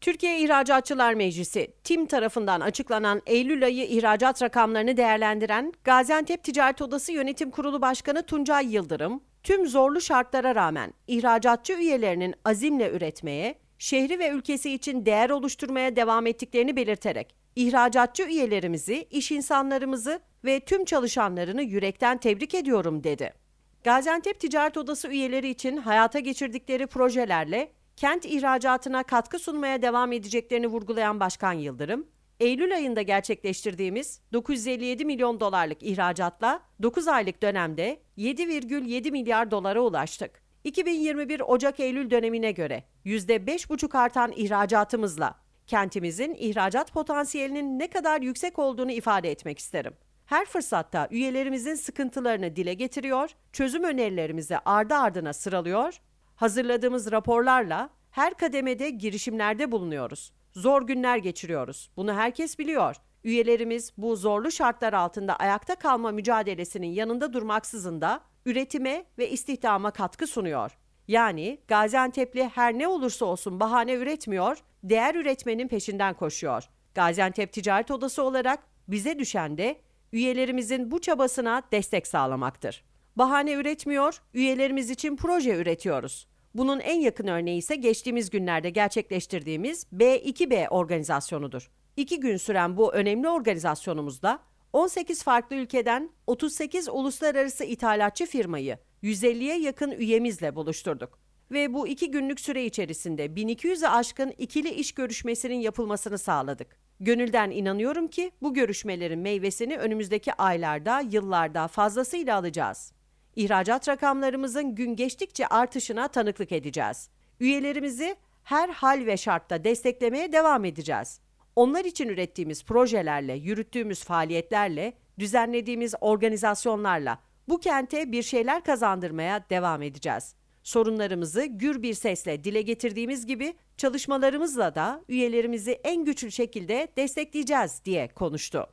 Türkiye İhracatçılar Meclisi, TİM tarafından açıklanan Eylül ayı ihracat rakamlarını değerlendiren Gaziantep Ticaret Odası Yönetim Kurulu Başkanı Tuncay Yıldırım, tüm zorlu şartlara rağmen ihracatçı üyelerinin azimle üretmeye, şehri ve ülkesi için değer oluşturmaya devam ettiklerini belirterek, ihracatçı üyelerimizi, iş insanlarımızı ve tüm çalışanlarını yürekten tebrik ediyorum dedi. Gaziantep Ticaret Odası üyeleri için hayata geçirdikleri projelerle kent ihracatına katkı sunmaya devam edeceklerini vurgulayan Başkan Yıldırım, Eylül ayında gerçekleştirdiğimiz 957 milyon dolarlık ihracatla 9 aylık dönemde 7,7 milyar dolara ulaştık. 2021 Ocak-Eylül dönemine göre %5,5 artan ihracatımızla kentimizin ihracat potansiyelinin ne kadar yüksek olduğunu ifade etmek isterim. Her fırsatta üyelerimizin sıkıntılarını dile getiriyor, çözüm önerilerimizi ardı ardına sıralıyor, hazırladığımız raporlarla her kademede girişimlerde bulunuyoruz. Zor günler geçiriyoruz. Bunu herkes biliyor. Üyelerimiz bu zorlu şartlar altında ayakta kalma mücadelesinin yanında durmaksızın da üretime ve istihdama katkı sunuyor. Yani Gaziantep'li her ne olursa olsun bahane üretmiyor, değer üretmenin peşinden koşuyor. Gaziantep Ticaret Odası olarak bize düşen de üyelerimizin bu çabasına destek sağlamaktır. Bahane üretmiyor, üyelerimiz için proje üretiyoruz. Bunun en yakın örneği ise geçtiğimiz günlerde gerçekleştirdiğimiz B2B organizasyonudur. İki gün süren bu önemli organizasyonumuzda 18 farklı ülkeden 38 uluslararası ithalatçı firmayı 150'ye yakın üyemizle buluşturduk. Ve bu iki günlük süre içerisinde 1200'e aşkın ikili iş görüşmesinin yapılmasını sağladık. Gönülden inanıyorum ki bu görüşmelerin meyvesini önümüzdeki aylarda, yıllarda fazlasıyla alacağız. İhracat rakamlarımızın gün geçtikçe artışına tanıklık edeceğiz. Üyelerimizi her hal ve şartta desteklemeye devam edeceğiz. Onlar için ürettiğimiz projelerle, yürüttüğümüz faaliyetlerle, düzenlediğimiz organizasyonlarla bu kente bir şeyler kazandırmaya devam edeceğiz. Sorunlarımızı gür bir sesle dile getirdiğimiz gibi çalışmalarımızla da üyelerimizi en güçlü şekilde destekleyeceğiz diye konuştu.